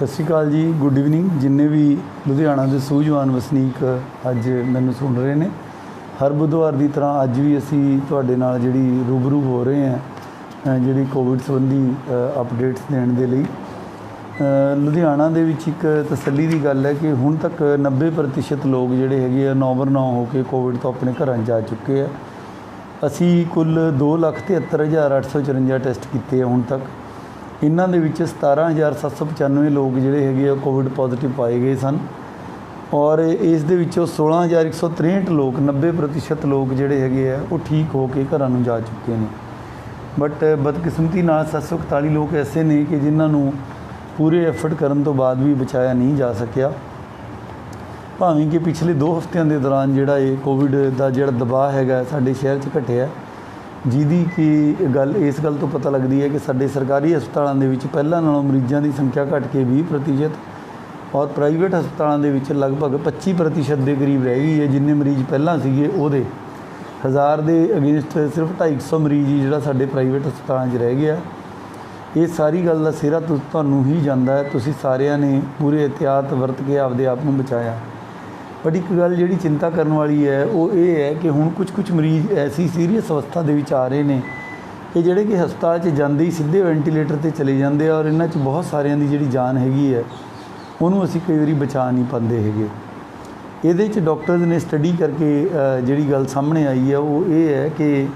ਸਤਿ ਸ਼੍ਰੀ ਅਕਾਲ ਜੀ good evening ਜਿੰਨੇ ਵੀ ਲੁਧਿਆਣਾ ਦੇ ਸੂਝਵਾਨ ਵਸਨੀਕ ਅੱਜ ਮੈਨੂੰ ਸੁਣ ਰਹੇ ਨੇ, ਹਰ ਬੁੱਧਵਾਰ ਦੀ ਤਰ੍ਹਾਂ ਅੱਜ ਵੀ ਅਸੀਂ ਤੁਹਾਡੇ ਨਾਲ ਜਿਹੜੀ ਰੂਬਰੂ ਹੋ ਰਹੇ ਹਾਂ ਜਿਹੜੀ ਕੋਵਿਡ ਸੰਬੰਧੀ ਅਪਡੇਟਸ ਦੇਣ ਦੇ ਲਈ। ਲੁਧਿਆਣਾ ਦੇ ਵਿੱਚ ਇੱਕ ਤਸੱਲੀ ਦੀ ਗੱਲ ਹੈ ਕਿ ਹੁਣ ਤੱਕ 90% ਲੋਕ ਜਿਹੜੇ ਹੈਗੇ ਆ ਨੌਬਰ ਨੌ ਹੋ ਕੇ ਕੋਵਿਡ ਤੋਂ ਆਪਣੇ ਘਰਾਂ ਜਾ ਚੁੱਕੇ ਆ। ਅਸੀਂ ਕੁੱਲ 273854 ਟੈਸਟ ਕੀਤੇ ਆ ਹੁਣ ਤੱਕ। ਇਹਨਾਂ ਦੇ ਵਿੱਚ 17795 ਲੋਕ ਜਿਹੜੇ ਹੈਗੇ ਆ ਕੋਵਿਡ ਪੋਜ਼ਿਟਿਵ ਪਾਏ ਗਏ ਸਨ। ਔਰ ਇਸ ਦੇ ਵਿੱਚੋਂ 16163 ਲੋਕ 90% ਲੋਕ ਜਿਹੜੇ ਹੈਗੇ ਆ, ਉਹ ਠੀਕ ਹੋ ਕੇ ਘਰਾਂ ਨੂੰ ਜਾ ਚੁੱਕੇ ਨੇ। ਬਟ ਬਦਕਿਸਮਤੀ ਨਾਲ 741 ਲੋਕ ਐਸੇ ਨੇ ਕਿ ਜਿਨ੍ਹਾਂ ਨੂੰ ਪੂਰੇ ਐਫਰਟ ਕਰਨ ਤੋਂ ਬਾਅਦ ਵੀ ਬਚਾਇਆ ਨਹੀਂ ਜਾ ਸਕਿਆ। ਭਾਵੇਂ ਕਿ ਪਿਛਲੇ 2 ਹਫ਼ਤਿਆਂ ਦੇ ਦੌਰਾਨ ਜਿਹੜਾ ਇਹ ਕੋਵਿਡ ਦਾ ਜਿਹੜਾ ਦਬਾਅ ਹੈਗਾ ਸਾਡੇ ਸ਼ਹਿਰ 'ਚ ਘਟਿਆ। ਜਿਹਦੀ ਕਿ ਗੱਲ, ਇਸ ਗੱਲ ਤੋਂ ਪਤਾ ਲੱਗਦੀ ਹੈ ਕਿ ਸਾਡੇ ਸਰਕਾਰੀ ਹਸਪਤਾਲਾਂ ਦੇ ਵਿੱਚ ਪਹਿਲਾਂ ਨਾਲੋਂ ਮਰੀਜ਼ਾਂ ਦੀ ਸੰਖਿਆ ਘਟ ਕੇ 20% ਔਰ ਪ੍ਰਾਈਵੇਟ ਹਸਪਤਾਲਾਂ ਦੇ ਵਿੱਚ ਲਗਭਗ 25% ਦੇ ਕਰੀਬ ਰਹਿ ਗਈ ਹੈ, ਜਿੰਨੇ ਮਰੀਜ਼ ਪਹਿਲਾਂ ਸੀਗੇ ਉਹਦੇ। ਹਜ਼ਾਰ ਦੇ ਅਗੇਂਸਟ ਸਿਰਫ 250 ਮਰੀਜ਼ ਹੀ ਜਿਹੜਾ ਸਾਡੇ ਪ੍ਰਾਈਵੇਟ ਹਸਪਤਾਲਾਂ 'ਚ ਰਹਿ ਗਿਆ। ਇਹ ਸਾਰੀ ਗੱਲ ਦਾ ਸਿਰਾ ਤੁਹਾਨੂੰ ਹੀ ਜਾਂਦਾ ਹੈ। ਤੁਸੀਂ ਸਾਰਿਆਂ ਨੇ ਪੂਰੇ ਇhtiyਾਤ ਵਰਤ ਕੇ ਆਪਦੇ ਆਪ ਨੂੰ ਬਚਾਇਆ। ਬਟ ਇੱਕ ਗੱਲ ਜਿਹੜੀ ਚਿੰਤਾ ਕਰਨ ਵਾਲੀ ਹੈ ਉਹ ਇਹ ਹੈ ਕਿ ਹੁਣ ਕੁਝ ਕੁਝ ਮਰੀਜ਼ ਐਸੀ ਸੀਰੀਅਸ ਅਵਸਥਾ ਦੇ ਵਿੱਚ ਆ ਰਹੇ ਨੇ ਕਿ ਜਿਹੜੇ ਕਿ ਹਸਪਤਾਲ 'ਚ ਜਾਂਦੇ ਹੀ ਸਿੱਧੇ ਵੈਂਟੀਲੇਟਰ ਤੇ ਚਲੇ ਜਾਂਦੇ ਆ ਔਰ ਇਹਨਾਂ 'ਚ ਬਹੁਤ ਸਾਰਿਆਂ ਦੀ ਜਿਹੜੀ ਜਾਨ ਹੈਗੀ ਹੈ ਉਹਨੂੰ ਅਸੀਂ ਕਈ ਵਾਰੀ ਬਚਾ ਨਹੀਂ ਪਾਉਂਦੇ ਹੈਗੇ। ਇਹਦੇ 'ਚ ਡਾਕਟਰਸ ਨੇ ਸਟੱਡੀ ਕਰਕੇ ਜਿਹੜੀ ਗੱਲ ਸਾਹਮਣੇ ਆਈ ਹੈ ਉਹ ਇਹ ਹੈ ਕਿ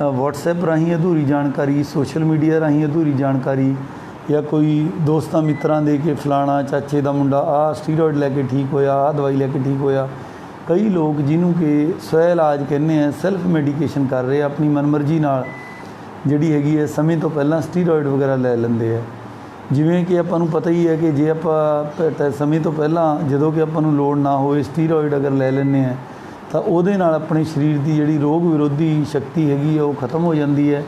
ਅ, WhatsApp ਰਾਹੀਂ ਅਧੂਰੀ ਜਾਣਕਾਰੀ ਸੋਸ਼ਲ ਮੀਡੀਆ ਰਾਹੀਂ ਅਧੂਰੀ ਜਾਣਕਾਰੀ ਜਾਂ ਕੋਈ ਦੋਸਤਾਂ ਮਿੱਤਰਾਂ ਦੇ ਕਿ ਫਲਾਣਾ ਚਾਚੇ ਦਾ ਮੁੰਡਾ, ਆ ਸਟੀਰੋਇਡ ਲੈ ਕੇ ਠੀਕ ਹੋਇਆ, ਆ ਦਵਾਈ ਲੈ ਕੇ ਠੀਕ ਹੋਇਆ। ਕਈ ਲੋਕ ਜਿਹਨੂੰ ਕਿ ਸਵੈ ਇਲਾਜ ਕਹਿੰਦੇ ਆ ਸੈਲਫ ਮੈਡੀਕੇਸ਼ਨ ਕਰ ਰਹੇ ਆ, ਆਪਣੀ ਮਨਮਰਜ਼ੀ ਨਾਲ, ਜਿਹੜੀ ਹੈਗੀ ਹੈ, ਸਮੇਂ ਤੋਂ ਪਹਿਲਾਂ ਸਟੀਰੋਇਡ ਵਗੈਰਾ ਲੈ ਲੈਂਦੇ ਆ। ਜਿਵੇਂ ਕਿ ਆਪਾਂ ਨੂੰ ਪਤਾ ਹੀ ਹੈ ਕਿ ਜੇ ਆਪਾਂ ਪ- ਸਮੇਂ ਤੋਂ ਪਹਿਲਾਂ ਜਦੋਂ ਕਿ ਆਪਾਂ ਨੂੰ ਲੋੜ ਨਾ ਹੋਵੇ ਸਟੀਰੋਇਡ ਅਗਰ ਲੈ ਲੈਂਦੇ ਆ, ਤਾਂ ਉਹਦੇ ਨਾਲ ਆਪਣੇ ਸਰੀਰ ਦੀ ਜਿਹੜੀ ਰੋਗ ਵਿਰੋਧੀ ਸ਼ਕਤੀ ਹੈਗੀ ਆ, ਉਹ ਖਤਮ ਹੋ ਜਾਂਦੀ ਹੈ।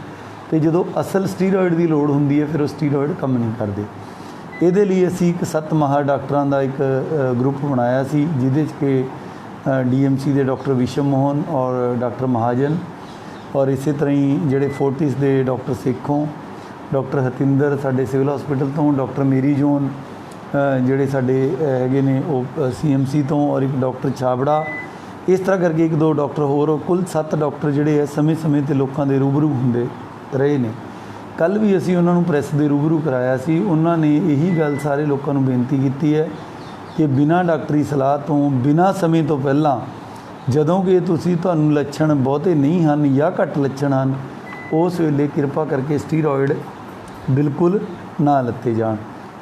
ਤੇ ਜਦੋਂ ਅਸਲ ਸਟੀਰੋਇਡ ਦੀ ਲੋੜ ਹੁੰਦੀ ਹੈ, ਫਿਰ ਉਹ ਸਟੀਰੋਇਡ ਕੰਮ ਨਹੀਂ ਕਰਦੇ। ਇਹਦੇ ਲਈ ਅਸੀਂ ਇੱਕ ਸੱਤ ਮਾਹਰ ਡਾਕਟਰਾਂ ਦਾ ਇੱਕ ਗਰੁੱਪ ਬਣਾਇਆ ਸੀ, ਜਿਹਦੇ 'ਚ ਕਿ ਡੀਐਮਸੀ ਦੇ ਡਾਕਟਰ ਵਿਸ਼ਮ ਮੋਹਨ ਔਰ ਡਾਕਟਰ ਮਹਾਜਨ ਔਰ ਇਸੇ ਤਰ੍ਹਾਂ ਹੀ ਜਿਹੜੇ ਫੋਰਟਿਸ ਦੇ ਡਾਕਟਰ ਸੇਖੋਂ, ਡਾਕਟਰ ਹਤਿੰਦਰ ਸਾਡੇ ਸਿਵਲ ਹਸਪੀਟਲ ਤੋਂ, ਡਾਕਟਰ ਮੇਰੀ ਜੋਨ ਜਿਹੜੇ ਸਾਡੇ ਹੈਗੇ ਨੇ ਉਹ ਸੀਐਮਸੀ ਤੋਂ ਔਰ ਇੱਕ ਡਾਕਟਰ ਛਾਬੜਾ, ਇਸ ਤਰ੍ਹਾਂ ਕਰਕੇ ਇੱਕ ਦੋ ਡਾਕਟਰ ਹੋਰ ਕੁੱਲ 7 ਡਾਕਟਰ ਜਿਹੜੇ ਆ ਸਮੇਂ-ਸਮੇਂ ਤੇ ਲੋਕਾਂ ਦੇ ਰੂਬਰੂ ਹੁੰਦੇ। ਰਹੇ ਨੇ। ਕੱਲ ਵੀ ਅਸੀਂ ਉਹਨਾਂ ਨੂੰ ਪ੍ਰੈਸ ਦੇ ਰੂਬਰੂ ਕਰਾਇਆ ਸੀ। ਉਹਨਾਂ ਨੇ ਇਹੀ ਗੱਲ ਸਾਰੇ ਲੋਕਾਂ ਨੂੰ ਬੇਨਤੀ ਕੀਤੀ ਹੈ ਕਿ ਬਿਨਾਂ ਡਾਕਟਰੀ ਸਲਾਹ ਤੋਂ, ਬਿਨਾਂ ਸਮੇਂ ਤੋਂ ਪਹਿਲਾਂ ਜਦੋਂ ਕਿ ਤੁਸੀਂ ਤੁਹਾਨੂੰ ਲੱਛਣ ਬਹੁਤੇ ਨਹੀਂ ਹਨ ਜਾਂ ਘੱਟ ਲੱਛਣ ਹਨ, ਉਸ ਵੇਲੇ ਕਿਰਪਾ ਕਰਕੇ ਸਟੀਰੋਇਡ ਬਿਲਕੁਲ ਨਾ ਲੱਤੇ ਜਾਣ।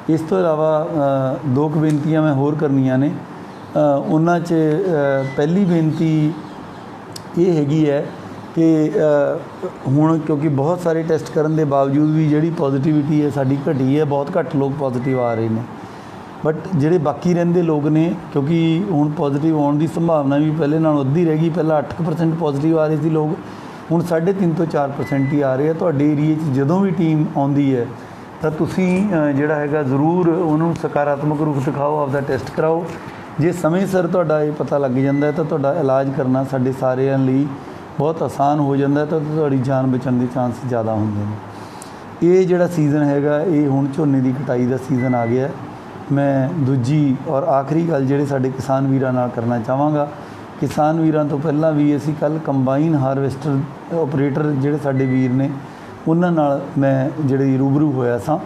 ਇਸ ਤੋਂ ਇਲਾਵਾ ਦੋ ਕੁ ਬੇਨਤੀਆਂ ਮੈਂ ਹੋਰ ਕਰਨੀਆਂ ਨੇ। ਉਹਨਾਂ 'ਚ ਪਹਿਲੀ ਬੇਨਤੀ ਇਹ ਹੈਗੀ ਹੈ ਕਿ ਹੁਣ ਕਿਉਂਕਿ ਬਹੁਤ ਸਾਰੇ ਟੈਸਟ ਕਰਨ ਦੇ ਬਾਵਜੂਦ ਵੀ ਜਿਹੜੀ ਪੋਜ਼ਿਟਿਵਿਟੀ ਹੈ, ਸਾਡੀ ਘਟੀ ਹੈ, ਬਹੁਤ ਘੱਟ ਲੋਕ ਪੋਜ਼ਿਟਿਵ ਆ ਰਹੇ ਨੇ। ਬਟ ਜਿਹੜੇ ਬਾਕੀ ਰਹਿੰਦੇ ਲੋਕ ਨੇ, ਕਿਉਂਕਿ ਹੁਣ ਪੋਜ਼ਿਟਿਵ ਆਉਣ ਦੀ ਸੰਭਾਵਨਾ ਵੀ ਪਹਿਲੇ ਨਾਲੋਂ ਅੱਧੀ ਰਹਿ ਗਈ, ਪਹਿਲਾਂ 8% ਪੋਜ਼ਿਟਿਵ ਆ ਰਹੇ ਸੀ ਲੋਕ, ਹੁਣ 3.5 ਤੋਂ 4% ਹੀ ਆ ਰਹੇ ਆ। ਤੁਹਾਡੇ ਏਰੀਏ 'ਚ ਜਦੋਂ ਵੀ ਟੀਮ ਆਉਂਦੀ ਹੈ, ਤਾਂ ਤੁਸੀਂ ਜਿਹੜਾ ਹੈਗਾ ਜ਼ਰੂਰ ਉਹਨੂੰ ਸਕਾਰਾਤਮਕ ਰੂਪ ਦਿਖਾਓ, ਆਪਦਾ ਟੈਸਟ ਕਰਾਓ। ਜੇ ਸਮੇਂ ਸਿਰ ਤੁਹਾਡਾ ਇਹ ਪਤਾ ਲੱਗ ਜਾਂਦਾ ਤਾਂ ਤੁਹਾਡਾ ਇਲਾਜ ਕਰਨਾ ਸਾਡੇ ਸਾਰਿਆਂ ਲਈ ਬਹੁਤ ਆਸਾਨ ਹੋ ਜਾਂਦਾ ਹੈ ਤਾਂ ਤੁਹਾਡੀ ਜਾਨ ਬਚਣ ਦੇ ਚਾਂਸ ਜ਼ਿਆਦਾ ਹੁੰਦੇ ਨੇ। ਇਹ ਜਿਹੜਾ ਸੀਜ਼ਨ ਹੈਗਾ, ਇਹ ਹੁਣ ਝੋਨੇ ਦੀ ਕਟਾਈ ਦਾ ਸੀਜ਼ਨ ਆ ਗਿਆ ਮੈਂ ਦੂਜੀ ਔਰ ਆਖਰੀ ਗੱਲ ਜਿਹੜੇ ਸਾਡੇ ਕਿਸਾਨ ਵੀਰਾਂ ਨਾਲ ਕਰਨਾ ਚਾਹਾਂਗਾ। ਕਿਸਾਨ ਵੀਰਾਂ ਤੋਂ ਪਹਿਲਾਂ ਵੀ ਅਸੀਂ ਕੱਲ ਕੰਬਾਈਨ ਹਾਰਵੈਸਟਰ ਆਪਰੇਟਰ ਜਿਹੜੇ ਸਾਡੇ ਵੀਰ ਨੇ, ਉਹਨਾਂ ਨਾਲ ਮੈਂ ਜਿਹੜੇ ਰੂਬਰੂ ਹੋਇਆ ਸਾਂ।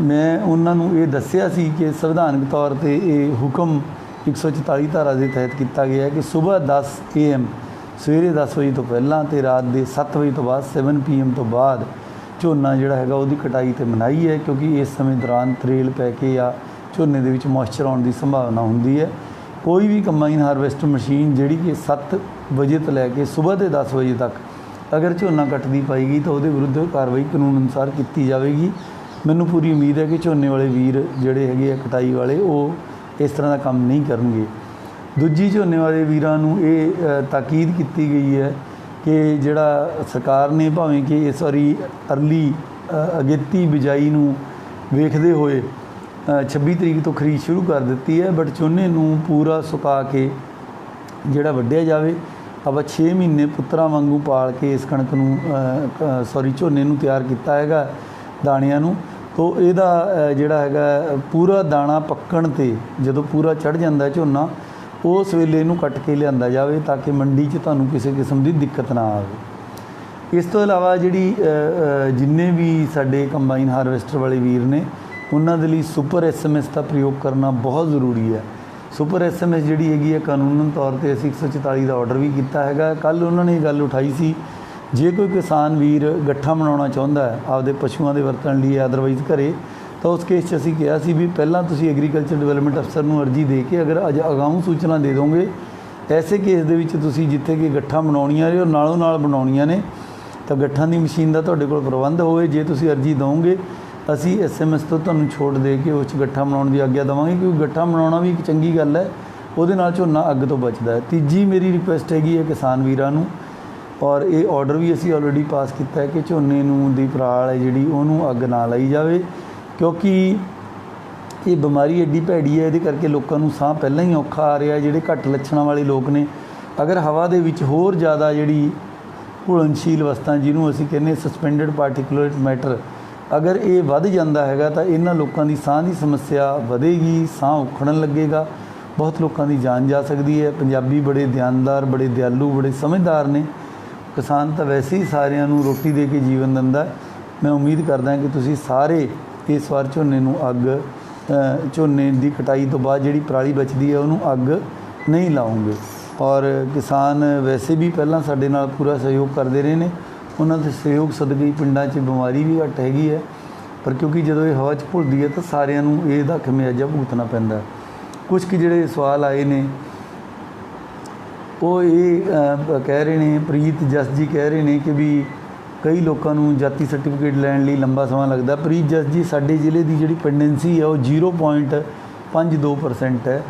ਮੈਂ ਉਹਨਾਂ ਨੂੰ ਇਹ ਦੱਸਿਆ ਸੀ ਕਿ ਸੰਵਿਧਾਨਕ ਤੌਰ ਤੇ ਇਹ ਹੁਕਮ 144 ਧਾਰਾ ਦੇ ਤਹਿਤ ਕੀਤਾ ਗਿਆ ਹੈ ਕਿ ਸਵੇਰ 10 ਏਐਮ ਸਵੇਰੇ 10 ਵਜੇ ਤੋਂ ਪਹਿਲਾਂ ਤੇ ਰਾਤ ਦੇ 7 ਵਜੇ ਤੋਂ ਬਾਅਦ 7 ਪੀਐਮ ਤੋਂ ਬਾਅਦ ਝੋਨਾ ਜਿਹੜਾ ਹੈਗਾ ਉਹਦੀ ਕਟਾਈ ਤੇ ਮਨਾਈ ਹੈ, ਕਿਉਂਕਿ ਇਸ ਸਮੇਂ ਦੌਰਾਨ ਤਰੇਲ ਪੈ ਕੇ ਜਾਂ ਝੋਨੇ ਦੇ ਵਿੱਚ ਮੋਇਸਚਰ ਆਉਣ ਦੀ ਸੰਭਾਵਨਾ ਹੁੰਦੀ ਹੈ। ਕੋਈ ਵੀ ਕੰਬਾਈਨ ਹਾਰਵੈਸਟਰ ਮਸ਼ੀਨ ਜਿਹੜੀ ਕਿ 7 ਵਜੇ ਤੋਂ ਲੈ ਕੇ ਸਵੇਰ ਦੇ 10 ਵਜੇ ਤੱਕ ਅਗਰ ਝੋਨਾ ਕੱਟਦੀ ਪਾਈ ਤਾਂ ਉਹਦੇ ਵਿਰੁੱਧ ਕਾਰਵਾਈ ਕਾਨੂੰਨ ਅਨੁਸਾਰ ਕੀਤੀ ਜਾਵੇਗੀ। ਮੈਨੂੰ ਪੂਰੀ ਉਮੀਦ ਹੈ ਕਿ ਝੋਨੇ ਵਾਲੇ ਵੀਰ ਜਿਹੜੇ ਹੈਗੇ ਆ ਕਟਾਈ ਵਾਲੇ, ਉਹ ਇਸ ਤਰ੍ਹਾਂ ਦਾ ਕੰਮ ਨਹੀਂ ਕਰਨਗੇ। ਦੂਜੀ ਝੋਨੇ ਵਾਲੇ ਵੀਰਾਂ ਨੂੰ ਇਹ ਤਾਕੀਦ ਕੀਤੀ ਗਈ ਹੈ ਕਿ ਜਿਹੜਾ ਸਰਕਾਰ ਨੇ ਭਾਵੇਂ ਕਿ ਇਸ ਵਾਰੀ ਅਰਲੀ ਅਗੇਤੀ ਬਿਜਾਈ ਨੂੰ ਵੇਖਦੇ ਹੋਏ ਅ, 26 ਤਰੀਕ ਤੋਂ ਖਰੀਦ ਸ਼ੁਰੂ ਕਰ ਦਿੱਤੀ ਹੈ ਬਟ ਝੋਨੇ ਨੂੰ ਪੂਰਾ ਸੁਕਾ ਕੇ ਜਿਹੜਾ ਵੱਢਿਆ ਜਾਵੇ ਆਪਾਂ 6 ਮਹੀਨੇ ਪੁੱਤਰਾਂ ਵਾਂਗੂ ਪਾਲ ਕੇ ਇਸ ਕਣਕ ਨੂੰ ਸੌਰੀ ਝੋਨੇ ਨੂੰ ਤਿਆਰ ਕੀਤਾ ਹੈਗਾ ਦਾਣਿਆਂ ਨੂੰ ਤੋ ਇਹਦਾ ਜਿਹੜਾ ਹੈਗਾ ਪੂਰਾ ਦਾਣਾ ਪੱਕਣ ਤੇ ਜਦੋਂ ਪੂਰਾ ਚੜ ਜਾਂਦਾ ਝੋਨਾ ਉਸ ਵੇਲੇ ਇਹਨੂੰ ਕੱਟ ਕੇ ਲਿਆਂਦਾ ਜਾਵੇ ਤਾਂ ਕਿ ਮੰਡੀ 'ਚ ਤੁਹਾਨੂੰ ਕਿਸੇ ਕਿਸਮ ਦੀ ਦਿੱਕਤ ਨਾ ਆਵੇ। ਇਸ ਤੋਂ ਇਲਾਵਾ ਜਿਹੜੀ ਜਿੰਨੇ ਵੀ ਸਾਡੇ ਕੰਬਾਈਨ ਹਾਰਵੈਸਟਰ ਵਾਲੇ ਵੀਰ ਨੇ, ਉਹਨਾਂ ਦੇ ਲਈ ਸੁਪਰ ਐਸਐਮਐਸ ਦਾ ਪ੍ਰਯੋਗ ਕਰਨਾ ਬਹੁਤ ਜ਼ਰੂਰੀ ਹੈ। ਸੁਪਰ ਐਸਐਮਐਸ ਜਿਹੜੀ ਹੈਗੀ ਹੈ, ਕਾਨੂੰਨਨ ਤੌਰ ਤੇ ਅਸੀਂ 144 ਦਾ ਆਰਡਰ ਵੀ ਕੀਤਾ ਹੈਗਾ। ਕੱਲ ਉਹਨਾਂ ਨੇ ਇਹ ਗੱਲ ਉਠਾਈ ਸੀ, ਜੇ ਕੋਈ ਕਿਸਾਨ ਵੀਰ ਗੱਠਾ ਬਣਾਉਣਾ ਚਾਹੁੰਦਾ ਹੈ, ਆਪਦੇ ਪਸ਼ੂਆਂ ਦੇ ਵਰਤਣ ਲਈ ਅਦਰਵਾਈਜ਼ ਘਰੇ ਤਾਂ ਉਸ ਕੇਸ 'ਚ ਅਸੀਂ ਕਿਹਾ ਸੀ ਵੀ ਪਹਿਲਾਂ ਤੁਸੀਂ ਐਗਰੀਕਲਚਰ ਡਿਵੈਲਪਮੈਂਟ ਅਫਸਰ ਨੂੰ ਅਰਜੀ ਦੇ ਕੇ ਅਗਰ ਅਜ ਅਗਾਊਂ ਸੂਚਨਾ ਦੇ ਦੋਗੇ, ਐਸੇ ਕੇਸ ਦੇ ਵਿੱਚ ਤੁਸੀਂ ਜਿੱਥੇ ਕਿ ਗੱਠਾਂ ਬਣਾਉਣੀਆਂ ਨੇ, ਉਹ ਨਾਲੋਂ ਨਾਲ ਬਣਾਉਣੀਆਂ ਨੇ, ਤਾਂ ਗੱਠਾਂ ਦੀ ਮਸ਼ੀਨ ਦਾ ਤੁਹਾਡੇ ਕੋਲ ਪ੍ਰਬੰਧ ਹੋਵੇ, ਜੇ ਤੁਸੀਂ ਅਰਜੀ ਦਿਓਗੇ ਅਸੀਂ ਐਸਐਮਐਸ ਤੋਂ ਤੁਹਾਨੂੰ ਛੋਟ ਦੇ ਕੇ ਉਸ 'ਚ ਗੱਠਾ ਬਣਾਉਣ ਦੀ ਆਗਿਆ ਦੇਵਾਂਗੇ, ਕਿਉਂਕਿ ਗੱਠਾ ਬਣਾਉਣਾ ਵੀ ਇੱਕ ਚੰਗੀ ਗੱਲ ਹੈ, ਉਹਦੇ ਨਾਲ ਝੋਨਾ ਅੱਗ ਤੋਂ ਬਚਦਾ ਹੈ। ਤੀਜੀ ਮੇਰੀ ਰਿਕੁਐਸਟ ਹੈਗੀ ਹੈ ਕਿਸਾਨ ਵੀਰਾਂ ਨੂੰ, ਔਰ ਇਹ ਆਰਡਰ ਵੀ ਅਸੀਂ ਆਲਰੇਡੀ ਪਾਸ ਕੀਤਾ ਹੈ ਕਿ ਝੋਨੇ ਨੂੰ ਦੀ ਪਰਾਲ ਹੈ ਜਿਹੜੀ, ਉਹਨੂੰ ਅੱਗ ਨਾ ਲਾਈ ਜਾਵੇ। ਕਿਉਂਕਿ ਇਹ ਬਿਮਾਰੀ ਐਡੀ ਭੈੜੀ ਹੈ, ਇਹਦੇ ਕਰਕੇ ਲੋਕਾਂ ਨੂੰ ਸਾਹ ਪਹਿਲਾਂ ਹੀ ਔਖਾ ਆ ਰਿਹਾ, ਜਿਹੜੇ ਘੱਟ ਲੱਛਣਾਂ ਵਾਲੇ ਲੋਕ ਨੇ। ਅਗਰ ਹਵਾ ਦੇ ਵਿੱਚ ਹੋਰ ਜ਼ਿਆਦਾ ਜਿਹੜੀ ਘੁਲਣਸ਼ੀਲ ਵਸਤਾਂ ਜਿਹਨੂੰ ਅਸੀਂ ਕਹਿੰਦੇ ਸਸਪੈਂਡਡ ਪਾਰਟਿਕੂਲੇਟ ਮੈਟਰ ਅਗਰ ਇਹ ਵੱਧ ਜਾਂਦਾ ਹੈਗਾ, ਤਾਂ ਇਹਨਾਂ ਲੋਕਾਂ ਦੀ ਸਾਹ ਦੀ ਸਮੱਸਿਆ ਵਧੇਗੀ, ਸਾਹ ਉਖੜਨ ਲੱਗੇਗਾ। ਬਹੁਤ ਲੋਕਾਂ ਦੀ ਜਾਨ ਜਾ ਸਕਦੀ ਹੈ। ਪੰਜਾਬੀ ਬੜੇ ਧਿਆਨਦਾਰ ਬੜੇ ਦਿਆਲੂ, ਬੜੇ ਸਮਝਦਾਰ ਨੇ। ਕਿਸਾਨ ਤਾਂ ਵੈਸੇ ਹੀ ਸਾਰਿਆਂ ਨੂੰ ਰੋਟੀ ਦੇ ਕੇ ਜੀਵਨ ਦਿੰਦਾ ਮੈਂ ਉਮੀਦ ਕਰਦਾ ਕਿ ਤੁਸੀਂ ਸਾਰੇ ਇਸ ਵਾਰ ਝੋਨੇ ਨੂੰ ਅੱਗ ਝੋਨੇ ਦੀ ਕਟਾਈ ਤੋਂ ਬਾਅਦ ਜਿਹੜੀ ਪਰਾਲੀ ਬਚਦੀ ਹੈ, ਉਹਨੂੰ ਅੱਗ ਨਹੀਂ ਲਾਉਂਗੇ। ਔਰ ਕਿਸਾਨ ਵੈਸੇ ਵੀ ਪਹਿਲਾਂ ਸਾਡੇ ਨਾਲ ਪੂਰਾ ਸਹਿਯੋਗ ਕਰਦੇ ਰਹੇ ਨੇ। ਉਹਨਾਂ ਦੇ ਸਹਿਯੋਗ ਸਦਕੇ ਪਿੰਡਾਂ 'ਚ ਬਿਮਾਰੀ ਵੀ ਘੱਟ ਹੈਗੀ ਹੈ। ਪਰ ਕਿਉਂਕਿ ਜਦੋਂ ਇਹ ਹਵਾ 'ਚ ਭੁੱਲਦੀ ਹੈ, ਤਾਂ ਸਾਰਿਆਂ ਨੂੰ ਇਹਦਾ ਖਮਿਆਜਾ ਭੁਗਤਣਾ ਪੈਂਦਾ ਹੈ। ਕੁਝ ਕਿ ਜਿਹੜੇ ਸਵਾਲ ਆਏ ਨੇ, ਉਹ ਇਹ ਕਹਿ ਰਹੇ ਨੇ, ਪ੍ਰੀਤ ਜਸ ਜੀ ਕਹਿ ਰਹੇ ਨੇ ਕਿ ਵੀ ਕਈ ਲੋਕਾਂ ਨੂੰ ਜਾਤੀ ਸਰਟੀਫਿਕੇਟ ਲੈਣ ਲਈ ਲੰਬਾ ਸਮਾਂ ਲੱਗਦਾ। ਪ੍ਰੀਤ ਜਸ ਜੀ, ਸਾਡੇ ਜ਼ਿਲ੍ਹੇ ਦੀ ਜਿਹੜੀ ਪੈਂਡੈਂਸੀ ਹੈ, ਉਹ 0.52% ਹੈ।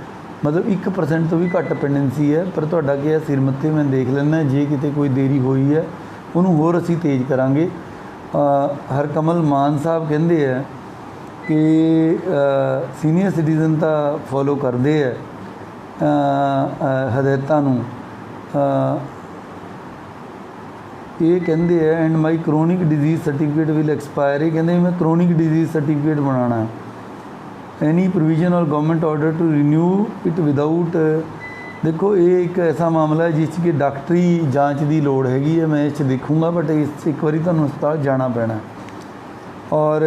ਮਤਲਬ 1% ਤੋਂ ਵੀ ਘੱਟ ਪੈਂਡੈਂਸੀ ਹੈ। ਪਰ ਤੁਹਾਡਾ ਕੀ ਹੈ? ਸਿਰ ਮੱਥੇ ਮੈਂ ਦੇਖ ਲੈਣਾ ਜੇ ਕਿਤੇ ਕੋਈ ਦੇਰੀ ਹੋਈ ਹੈ, ਉਹਨੂੰ ਹੋਰ ਅਸੀਂ ਤੇਜ਼ ਕਰਾਂਗੇ। ਹਰਕਮਲ ਮਾਨ ਸਾਹਿਬ ਕਹਿੰਦੇ ਆ ਕਿ ਸੀਨੀਅਰ ਸਿਟੀਜ਼ਨ ਤਾਂ ਫੋਲੋ ਕਰਦੇ ਆ ਹਦਾਇਤਾਂ ਨੂੰ। ਇਹ ਕਹਿੰਦੇ ਆ and my chronic disease certificate will expire ਇਹ ਕਹਿੰਦੇ ਮੈਂ ਕ੍ਰੋਨਿਕ ਡਿਜ਼ੀਜ਼ ਸਰਟੀਫਿਕੇਟ ਬਣਾਉਣਾ any provision or government order to renew it without ਦੇਖੋ, ਇਹ ਇੱਕ ਐਸਾ ਮਾਮਲਾ ਹੈ ਜਿਸ 'ਚ ਕਿ ਡਾਕਟਰੀ ਜਾਂਚ ਦੀ ਲੋੜ ਹੈਗੀ ਹੈ। ਮੈਂ ਇਸ 'ਚ ਦੇਖੂੰਗਾ ਬਟ ਇਸ 'ਚ ਇੱਕ ਵਾਰੀ ਤੁਹਾਨੂੰ ਹਸਪਤਾਲ ਜਾਣਾ ਪੈਣਾ ਔਰ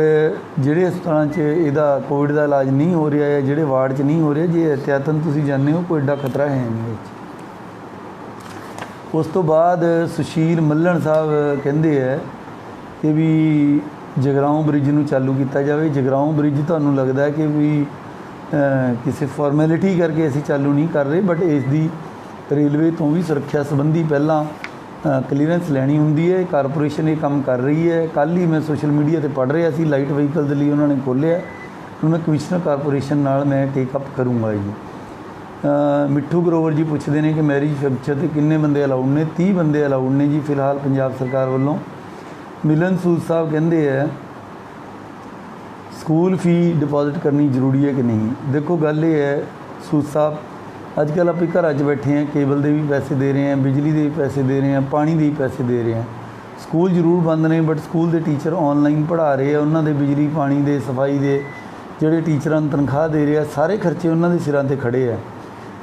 ਜਿਹੜੇ ਹਸਪਤਾਲਾਂ 'ਚ ਇਹਦਾ ਕੋਵਿਡ ਦਾ ਇਲਾਜ ਨਹੀਂ ਹੋ ਰਿਹਾ ਹੈ ਜਿਹੜੇ ਵਾਰਡ 'ਚ ਨਹੀਂ ਹੋ ਰਿਹਾ, ਜੇ ਇhtiyatan ਤੁਸੀਂ ਜਾਣਦੇ ਹੋ, ਕੋਈ ਐਡਾ ਖਤਰਾ ਹੈ ਨਹੀਂ ਇਹ 'ਚ। ਉਸ ਤੋਂ ਬਾਅਦ ਸੁਸ਼ੀਲ ਮੱਲਣ ਸਾਹਿਬ ਕਹਿੰਦੇ ਹੈ ਕਿ ਵੀ ਜਗਰਾਉਂ ਬ੍ਰਿਜ ਨੂੰ ਚਾਲੂ ਕੀਤਾ ਜਾਵੇ। ਜਗਰਾਉਂ ਬ੍ਰਿਜ ਤੁਹਾਨੂੰ ਲੱਗਦਾ ਕਿ ਵੀ ਕਿਸੇ ਫਾਰਮੈਲਿਟੀ ਕਰਕੇ ਅਸੀਂ ਚਾਲੂ ਨਹੀਂ ਕਰ ਰਹੇ ਬਟ ਇਸ ਦੀ ਰੇਲਵੇ ਤੋਂ ਵੀ ਸੁਰੱਖਿਆ ਸੰਬੰਧੀ ਪਹਿਲਾਂ ਕਲੀਅਰੈਂਸ ਲੈਣੀ ਹੁੰਦੀ ਹੈ। ਕਾਰਪੋਰੇਸ਼ਨ ਇਹ ਕੰਮ ਕਰ ਰਹੀ ਹੈ। ਕੱਲ ਹੀ ਮੈਂ ਸੋਸ਼ਲ ਮੀਡੀਆ ਤੇ ਪੜ੍ਹ ਰਿਹਾ ਸੀ। ਲਾਈਟ ਵਹੀਕਲ ਦੇ ਲਈ ਉਹਨਾਂ ਨੇ ਖੋਲ੍ਹਿਆ। ਮੈਂ ਕਮਿਸ਼ਨਰ ਕਾਰਪੋਰੇਸ਼ਨ ਨਾਲ ਮੈਂ ਟੇਕ ਅਪ ਕਰੂੰਗਾ ਜੀ। ਮਿੱਠੂ ਗਰੋਵਰ ਜੀ ਪੁੱਛਦੇ ਨੇ ਕਿ ਮੈਰਿਜ ਫੰਕਸ਼ਨ ਤੇ ਕਿੰਨੇ ਬੰਦੇ ਅਲਾਉਡ ਨੇ? 30 ਬੰਦੇ ਅਲਾਉਡ ਨੇ ਜੀ ਫਿਲਹਾਲ ਪੰਜਾਬ ਸਰਕਾਰ ਵੱਲੋਂ। ਮਿਲਨ ਸੂਦ ਸਾਹਿਬ ਕਹਿੰਦੇ ਆ ਸਕੂਲ ਫੀ ਡਿਪੋਜ਼ਿਟ ਕਰਨੀ ਜ਼ਰੂਰੀ ਹੈ ਕਿ ਨਹੀਂ? ਦੇਖੋ ਗੱਲ ਇਹ ਹੈ, ਸੂਦ ਸਾਹਿਬ ਅੱਜ ਕੱਲ੍ਹ ਆਪਾਂ ਘਰਾਂ 'ਚ ਬੈਠੇ ਹਾਂ, ਕੇਬਲ ਦੇ ਵੀ ਪੈਸੇ ਦੇ ਰਹੇ ਹਾਂ, ਬਿਜਲੀ ਦੇ ਵੀ ਪੈਸੇ ਦੇ ਰਹੇ ਹਾਂ, ਪਾਣੀ ਦੇ ਵੀ ਪੈਸੇ ਦੇ ਰਹੇ ਹਾਂ। ਸਕੂਲ ਜ਼ਰੂਰ ਬੰਦ ਨੇ ਬਟ ਸਕੂਲ ਦੇ ਟੀਚਰ ਆਨਲਾਈਨ ਪੜ੍ਹਾ ਰਹੇ ਆ, ਉਹਨਾਂ ਦੇ ਬਿਜਲੀ, ਪਾਣੀ ਦੇ, ਸਫ਼ਾਈ ਦੇ, ਜਿਹੜੇ ਟੀਚਰਾਂ ਨੂੰ ਤਨਖਾਹ ਦੇ ਰਹੇ ਆ, ਸਾਰੇ ਖਰਚੇ ਉਹਨਾਂ ਦੇ ਸਿਰਾਂ ਤੇ ਖੜੇ ਆ।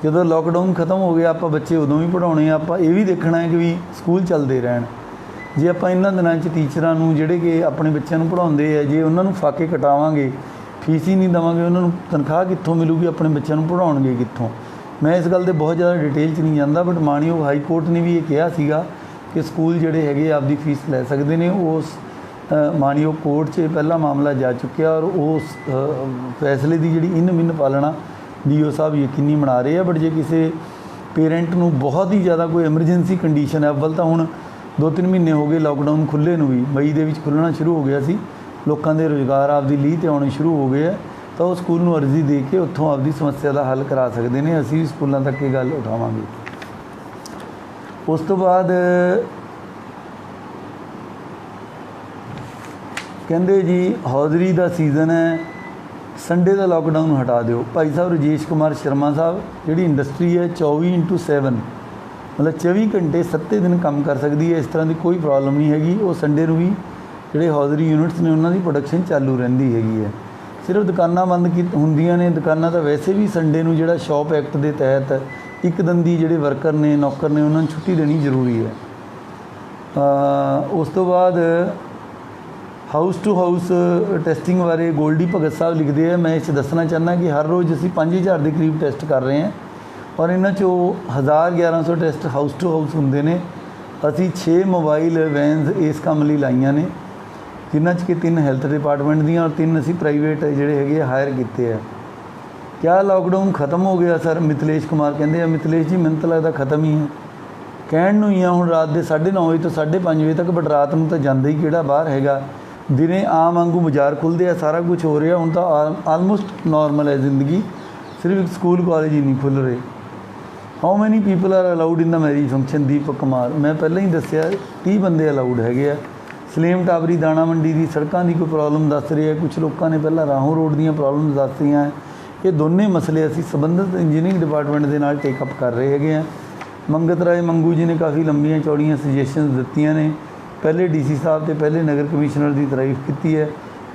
ਜਦੋਂ ਲੋਕਡਾਊਨ ਖਤਮ ਹੋ ਗਿਆ ਆਪਾਂ ਬੱਚੇ ਉਦੋਂ ਵੀ ਪੜਾਉਣੇ ਆ ਆਪਾਂ ਇਹ ਵੀ ਦੇਖਣਾ ਹੈ ਕਿ ਵੀ ਸਕੂਲ ਚੱਲਦੇ ਰਹਿਣ। ਜੇ ਆਪਾਂ ਇਹਨਾਂ ਦਿਨਾਂ 'ਚ ਟੀਚਰਾਂ ਨੂੰ ਜਿਹੜੇ ਕਿ ਆਪਣੇ ਬੱਚਿਆਂ ਨੂੰ ਪੜਾਉਂਦੇ ਆ ਜੇ ਉਹਨਾਂ ਨੂੰ ਫਾਕੇ ਕਟਾਵਾਂਗੇ ਫੀਸ ਹੀ ਨਹੀਂ ਦੇਵਾਂਗੇ ਉਹਨਾਂ ਨੂੰ ਤਨਖਾਹ ਕਿੱਥੋਂ ਮਿਲੂਗੀ ਆਪਣੇ ਬੱਚਿਆਂ ਨੂੰ ਪੜਾਉਣਗੇ ਕਿੱਥੋਂ? ਮੈਂ ਇਸ ਗੱਲ ਦੇ ਬਹੁਤ ਜ਼ਿਆਦਾ ਡਿਟੇਲ 'ਚ ਨਹੀਂ ਜਾਂਦਾ ਬਟ ਮਾਨਯੋਗ ਹਾਈ ਕੋਰਟ ਨੇ ਵੀ ਇਹ ਕਿਹਾ ਸੀਗਾ ਕਿ ਸਕੂਲ ਜਿਹੜੇ ਹੈਗੇ ਆਪਦੀ ਫੀਸ ਲੈ ਸਕਦੇ ਨੇ। ਉਸ ਅ, ਮਾਨਯੋਗ ਕੋਰਟ 'ਚ ਪਹਿਲਾ ਮਾਮਲਾ ਜਾ ਚੁੱਕਿਆ ਔਰ ਉਸ ਫੈਸਲੇ ਦੀ ਜਿਹੜੀ ਇਨ ਮਿੰਨ ਪਾਲਣਾ ਡੀਓ ਸਾਹਿਬ ਯਕੀਨੀ ਬਣਾ ਰਹੇ ਆ ਬਟ ਜੇ ਕਿਸੇ ਪੇਰੈਂਟ ਨੂੰ ਬਹੁਤ ਹੀ ਜ਼ਿਆਦਾ ਕੋਈ ਐਮਰਜੈਂਸੀ ਕੰਡੀਸ਼ਨ ਹੈ ਅਵਲ ਤਾਂ ਹੁਣ 2-3 ਮਹੀਨੇ ਹੋ ਗਏ ਲਾਕਡਾਊਨ ਖੁੱਲੇ ਨੂੰ ਵੀ, ਮਈ ਦੇ ਵਿੱਚ ਖੁੱਲਣਾ ਸ਼ੁਰੂ ਹੋ ਗਿਆ ਸੀ, ਲੋਕਾਂ ਦੇ ਰੋਜ਼ਗਾਰ ਆਪਦੀ ਲੀਹ ਤੇ ਆਉਣੇ ਸ਼ੁਰੂ ਹੋ ਗਏ ਆ, ਤਾਂ ਉਹ ਸਕੂਲ ਨੂੰ ਅਰਜ਼ੀ ਦੇ ਕੇ ਉੱਥੋਂ ਆਪਦੀ ਸਮੱਸਿਆ ਦਾ ਹੱਲ ਕਰਾ ਸਕਦੇ ਨੇ, ਅਸੀਂ ਵੀ ਸਕੂਲਾਂ ਤੱਕ ਇਹ ਗੱਲ ਉਠਾਵਾਂਗੇ। ਉਸ ਤੋਂ ਬਾਅਦ ਕਹਿੰਦੇ ਜੀ, ਹੌਜ਼ਰੀ ਦਾ ਸੀਜ਼ਨ ਹੈ ਸੰਡੇ ਦਾ ਲਾਕਡਾਊਨ ਹਟਾ ਦਿਓ। ਭਾਈ ਸਾਹਿਬ ਰਜੇਸ਼ ਕੁਮਾਰ ਸ਼ਰਮਾ ਸਾਹਿਬ, ਜਿਹੜੀ ਇੰਡਸਟਰੀ ਹੈ 24/7 ਮਤਲਬ 24 ਘੰਟੇ 7 ਦਿਨ ਕੰਮ ਕਰ ਸਕਦੀ ਹੈ, ਇਸ ਤਰ੍ਹਾਂ ਦੀ ਕੋਈ ਪ੍ਰੋਬਲਮ ਨਹੀਂ ਹੈਗੀ। ਉਹ ਸੰਡੇ ਨੂੰ ਵੀ ਜਿਹੜੇ ਹੌਜ਼ਰੀ ਯੂਨਿਟਸ ਨੇ, ਉਹਨਾਂ ਦੀ ਪ੍ਰੋਡਕਸ਼ਨ ਚਾਲੂ ਰਹਿੰਦੀ ਹੈਗੀ ਹੈ। ਸਿਰਫ ਦੁਕਾਨਾਂ ਬੰਦ ਕੀ ਹੁੰਦੀਆਂ ਨੇ। ਦੁਕਾਨਾਂ ਤਾਂ ਵੈਸੇ ਵੀ ਸੰਡੇ ਨੂੰ ਜਿਹੜਾ ਸ਼ਾਪ ਐਕਟ ਦੇ ਤਹਿਤ ਇੱਕ ਦਿਨ ਦੀ ਜਿਹੜੇ ਵਰਕਰ ਨੇ, ਨੌਕਰ ਨੇ, ਉਹਨਾਂ ਨੂੰ ਛੁੱਟੀ ਦੇਣੀ ਜ਼ਰੂਰੀ ਹੈ। ਉਸ ਤੋਂ ਬਾਅਦ ਹਾਊਸ ਟੂ ਹਾਊਸ ਟੈਸਟਿੰਗ ਬਾਰੇ ਗੋਲਡੀ ਭਗਤ ਸਾਹਿਬ ਲਿਖਦੇ ਆ। ਮੈਂ ਇਸ 'ਚ ਦੱਸਣਾ ਚਾਹੁੰਦਾ ਕਿ ਹਰ ਰੋਜ਼ ਅਸੀਂ 5000 ਦੇ ਕਰੀਬ ਟੈਸਟ ਕਰ ਰਹੇ ਹਾਂ ਔਰ ਇਹਨਾਂ 'ਚੋਂ 1000 1100 ਟੈਸਟ ਹਾਊਸ ਟੂ ਹਾਊਸ ਹੁੰਦੇ ਨੇ। ਅਸੀਂ 6 ਮੋਬਾਈਲ ਵੈਨਸ ਇਸ ਕੰਮ ਲਈ ਲਾਈਆਂ ਨੇ, ਜਿਨ੍ਹਾਂ 'ਚ ਕਿ ਤਿੰਨ ਹੈਲਥ ਡਿਪਾਰਟਮੈਂਟ ਦੀਆਂ ਔਰ ਤਿੰਨ ਅਸੀਂ ਪ੍ਰਾਈਵੇਟ ਜਿਹੜੇ ਹੈਗੇ ਹਾਇਰ ਕੀਤੇ ਆ। ਕਿਆ ਲਾਕਡਾਊਨ ਖਤਮ ਹੋ ਗਿਆ ਸਰ? ਮਿਥਲੇਸ਼ ਕੁਮਾਰ ਕਹਿੰਦੇ ਆ, ਮਿਥਲੇਸ਼ ਜੀ, ਮੈਨੂੰ ਤਾਂ ਲੱਗਦਾ ਖਤਮ ਹੀ ਹੈ। ਕਹਿਣ ਨੂੰ ਹੀ ਆ, ਹੁਣ ਰਾਤ ਦੇ 9:30 ਵਜੇ ਤੋਂ 5:30 ਵਜੇ ਤੱਕ, ਬਟ ਰਾਤ ਨੂੰ ਤਾਂ ਜਾਂਦਾ ਹੀ ਕਿਹੜਾ ਬਾਹਰ ਹੈਗਾ। ਦਿਨੇ ਆਮ ਵਾਂਗੂ ਬਾਜ਼ਾਰ ਖੁੱਲਦੇ ਆ, ਸਾਰਾ ਕੁਝ ਹੋ ਰਿਹਾ, ਹੁਣ ਤਾਂ ਆਲਮੋਸਟ ਨਾਰਮਲ ਹੈ ਜ਼ਿੰਦਗੀ। ਸਿਰਫ ਇੱਕ ਸਕੂਲ ਕਾਲਜ ਹੀ ਨਹੀਂ ਖੁੱਲ ਰਹੇ। How many people are allowed in the marriage function Deepak Kumar, ਮੈਂ ਪਹਿਲਾਂ ਹੀ ਦੱਸਿਆ 30 ਬੰਦੇ ਅਲਾਉਡ ਹੈਗੇ ਆ। ਸਲੇਮ ਟਾਬਰੀ ਦਾਣਾ ਮੰਡੀ ਦੀ ਸੜਕਾਂ ਦੀ ਕੋਈ ਪ੍ਰੋਬਲਮ ਦੱਸ ਰਹੀ ਹੈ ਕੁਝ ਲੋਕਾਂ ਨੇ ਪਹਿਲਾਂ ਰਾਹੋਂ ਰੋਡ ਦੀਆਂ ਪ੍ਰੋਬਲਮ ਦੱਸੀਆਂ ਇਹ ਦੋਨੇ ਮਸਲੇ ਅਸੀਂ ਸੰਬੰਧਿਤ ਇੰਜੀਨੀਅਰਿੰਗ ਡਿਪਾਰਟਮੈਂਟ ਦੇ ਨਾਲ ਟੇਕ ਅਪ ਕਰ ਰਹੇ ਹੈਗੇ ਆ। ਮੰਗਤ ਰਾਏ ਮੰਗੂ ਜੀ ਨੇ ਕਾਫੀ ਲੰਬੀਆਂ ਚੌੜੀਆਂ ਸੁਜੈਸ਼ਨਸ ਦਿੱਤੀਆਂ ਨੇ। ਪਹਿਲੇ ਡੀਸੀ ਸਾਹਿਬ ਤੇ ਪਹਿਲੇ ਨਗਰ ਕਮਿਸ਼ਨਰ ਦੀ ਤਾਰੀਫ ਕੀਤੀ ਹੈ।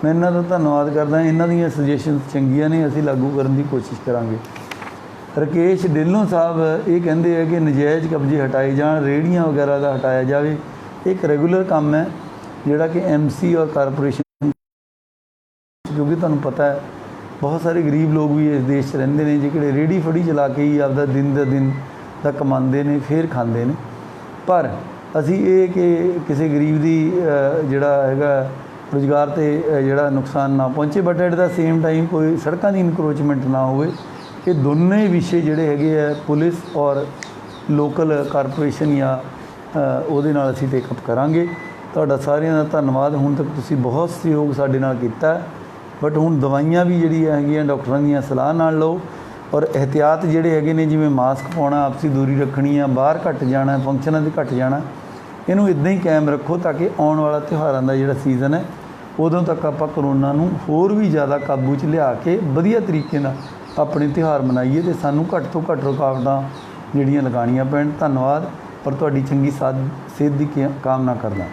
ਮੈਂ ਇਹਨਾਂ ਦਾ ਧੰਨਵਾਦ ਕਰਦਾ ਇਹਨਾਂ ਦੀਆਂ ਸੁਜੈਸ਼ਨਸ ਚੰਗੀਆਂ ਨੇ। ਅਸੀਂ ਲਾਗੂ ਕਰਨ ਦੀ ਕੋਸ਼ਿਸ਼ ਕਰਾਂਗੇ। ਰਕੇਸ਼ ਢਿੱਲੋਂ ਸਾਹਿਬ ਇਹ ਕਹਿੰਦੇ ਆ ਕਿ ਨਜਾਇਜ਼ ਕਬਜ਼ੇ ਹਟਾਏ ਜਾਣ ਰੇੜੀਆਂ ਵਗੈਰਾ ਦਾ ਹਟਾਇਆ ਜਾਵੇ। ਇਹ ਇੱਕ ਰੈਗੂਲਰ ਕੰਮ ਹੈ, ਜਿਹੜਾ ਕਿ ਐਮਸੀ ਔਰ ਕਾਰਪੋਰੇਸ਼ਨ ਕਿਉਂਕਿ ਤੁਹਾਨੂੰ ਪਤਾ ਹੈ, ਬਹੁਤ ਸਾਰੇ ਗਰੀਬ ਲੋਕ ਵੀ ਇਸ ਦੇਸ਼ 'ਚ ਰਹਿੰਦੇ ਨੇ, ਜਿਹੜੇ ਰੇੜੀ ਫੜੀ ਚਲਾ ਕੇ ਹੀ ਆਪਦਾ ਦਿਨ ਦਾ ਦਿਨ ਦਾ ਕਮਾਉਂਦੇ ਨੇ, ਫਿਰ ਖਾਂਦੇ ਨੇ। ਪਰ ਅਸੀਂ ਇਹ ਕਿ ਕਿਸੇ ਗਰੀਬ ਦੀ ਜਿਹੜਾ ਹੈਗਾ ਰੁਜ਼ਗਾਰ ਤੇ ਜਿਹੜਾ ਨੁਕਸਾਨ ਨਾ ਪਹੁੰਚੇ but at the same time ਕੋਈ ਸੜਕਾਂ ਦੀ ਇਨਕਰੋਚਮੈਂਟ ਨਾ ਹੋਵੇ, ਇਹ ਦੋਨੇ ਵਿਸ਼ੇ ਜਿਹੜੇ ਹੈਗੇ ਆ ਪੁਲਿਸ ਔਰ ਲੋਕਲ ਕਾਰਪੋਰੇਸ਼ਨ ਜਾਂ ਉਹਦੇ ਨਾਲ ਅਸੀਂ ਟੇਕ ਅਪ ਕਰਾਂਗੇ। ਤੁਹਾਡਾ ਸਾਰਿਆਂ ਦਾ ਧੰਨਵਾਦ, ਹੁਣ ਤੱਕ ਤੁਸੀਂ ਬਹੁਤ ਸਹਿਯੋਗ ਸਾਡੇ ਨਾਲ ਕੀਤਾ ਬਟ ਹੁਣ ਦਵਾਈਆਂ ਵੀ ਜਿਹੜੀਆਂ ਹੈਗੀਆਂ, ਡਾਕਟਰਾਂ ਦੀਆਂ ਸਲਾਹ ਨਾਲ ਲਓ। ਔਰ ਇਹਤਿਆਤ ਜਿਹੜੇ ਹੈਗੇ ਨੇ, ਜਿਵੇਂ ਮਾਸਕ ਪਾਉਣਾ, ਆਪਸੀ ਦੂਰੀ ਰੱਖਣੀ ਆ, ਬਾਹਰ ਘੱਟ ਜਾਣਾ ਫੰਕਸ਼ਨਾਂ ਤੇ ਘੱਟ ਜਾਣਾ, ਇਹਨੂੰ ਇਦਾਂ ਹੀ ਕਾਇਮ ਰੱਖੋ ਤਾਂ ਕਿ ਆਉਣ ਵਾਲਾ ਤਿਉਹਾਰਾਂ ਦਾ ਜਿਹੜਾ ਸੀਜ਼ਨ ਹੈ, ਉਦੋਂ ਤੱਕ ਆਪਾਂ ਕਰੋਨਾ ਨੂੰ ਹੋਰ ਵੀ ਜ਼ਿਆਦਾ ਕਾਬੂ 'ਚ ਲਿਆ ਕੇ ਵਧੀਆ ਤਰੀਕੇ ਨਾਲ ਆਪਣੇ ਤਿਉਹਾਰ ਮਨਾਈਏ ਤੇ ਸਾਨੂੰ ਘੱਟ ਤੋਂ ਘੱਟ ਰੁਕਾਵਟਾਂ ਜਿਹੜੀਆਂ ਲਗਾਉਣੀਆਂ ਪੈਣ। ਧੰਨਵਾਦ, ਪਰ ਤੁਹਾਡੀ ਚੰਗੀ ਸਾਥ ਸਿਹਤ ਦੀ ਕੀ- ਕਾਮਨਾ ਕਰਦਾ।